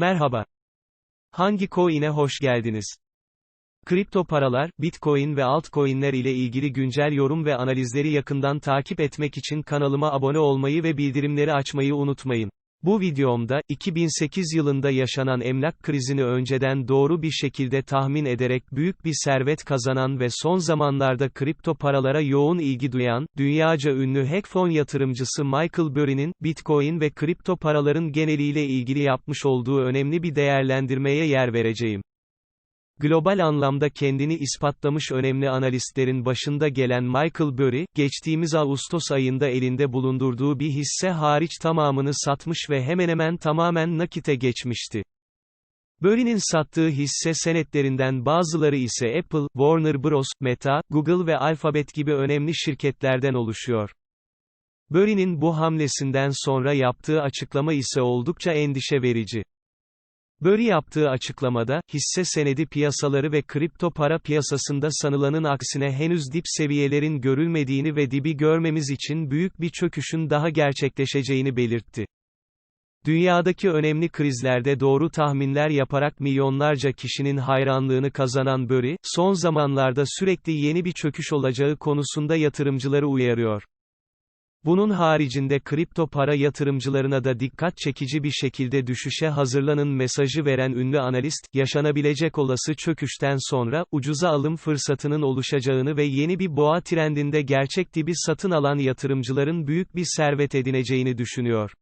Merhaba. Hangi coin'e hoş geldiniz? Kripto paralar, Bitcoin ve altcoin'ler ile ilgili güncel yorum ve analizleri yakından takip etmek için kanalıma abone olmayı ve bildirimleri açmayı unutmayın. Bu videomda, 2008 yılında yaşanan emlak krizini önceden doğru bir şekilde tahmin ederek büyük bir servet kazanan ve son zamanlarda kripto paralara yoğun ilgi duyan, dünyaca ünlü hedge fon yatırımcısı Michael Burry'nin, Bitcoin ve kripto paraların geneliyle ilgili yapmış olduğu önemli bir değerlendirmeye yer vereceğim. Global anlamda kendini ispatlamış önemli analistlerin başında gelen Michael Burry, geçtiğimiz Ağustos ayında elinde bulundurduğu bir hisse hariç tamamını satmış ve hemen hemen tamamen nakite geçmişti. Burry'nin sattığı hisse senetlerinden bazıları ise Apple, Warner Bros., Meta, Google ve Alphabet gibi önemli şirketlerden oluşuyor. Burry'nin bu hamlesinden sonra yaptığı açıklama ise oldukça endişe verici. Burry yaptığı açıklamada, hisse senedi piyasaları ve kripto para piyasasında sanılanın aksine henüz dip seviyelerin görülmediğini ve dibi görmemiz için büyük bir çöküşün daha gerçekleşeceğini belirtti. Dünyadaki önemli krizlerde doğru tahminler yaparak milyonlarca kişinin hayranlığını kazanan Burry, son zamanlarda sürekli yeni bir çöküş olacağı konusunda yatırımcıları uyarıyor. Bunun haricinde kripto para yatırımcılarına da dikkat çekici bir şekilde düşüşe hazırlanın mesajı veren ünlü analist, yaşanabilecek olası çöküşten sonra, ucuza alım fırsatının oluşacağını ve yeni bir boğa trendinde gerçek dibi satın alan yatırımcıların büyük bir servet edineceğini düşünüyor.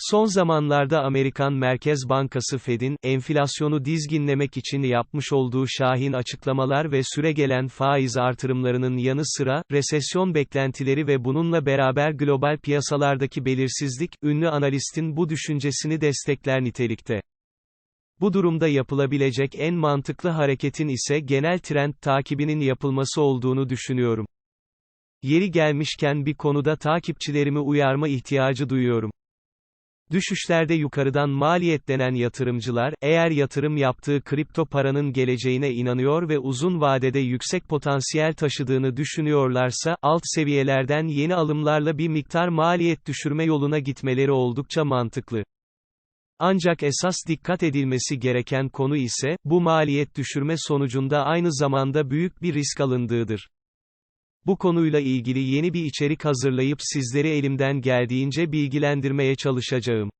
Son zamanlarda Amerikan Merkez Bankası Fed'in, enflasyonu dizginlemek için yapmış olduğu şahin açıklamalar ve süregelen faiz artırımlarının yanı sıra, resesyon beklentileri ve bununla beraber global piyasalardaki belirsizlik, ünlü analistin bu düşüncesini destekler nitelikte. Bu durumda yapılabilecek en mantıklı hareketin ise genel trend takibinin yapılması olduğunu düşünüyorum. Yeri gelmişken bir konuda takipçilerimi uyarma ihtiyacı duyuyorum. Düşüşlerde yukarıdan maliyetlenen yatırımcılar, eğer yatırım yaptığı kripto paranın geleceğine inanıyor ve uzun vadede yüksek potansiyel taşıdığını düşünüyorlarsa, alt seviyelerden yeni alımlarla bir miktar maliyet düşürme yoluna gitmeleri oldukça mantıklı. Ancak esas dikkat edilmesi gereken konu ise, bu maliyet düşürme sonucunda aynı zamanda büyük bir risk alındığıdır. Bu konuyla ilgili yeni bir içerik hazırlayıp sizleri elimden geldiğince bilgilendirmeye çalışacağım.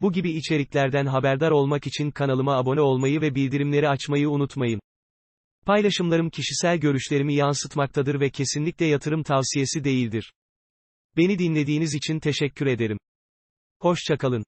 Bu gibi içeriklerden haberdar olmak için kanalıma abone olmayı ve bildirimleri açmayı unutmayın. Paylaşımlarım kişisel görüşlerimi yansıtmaktadır ve kesinlikle yatırım tavsiyesi değildir. Beni dinlediğiniz için teşekkür ederim. Hoşçakalın.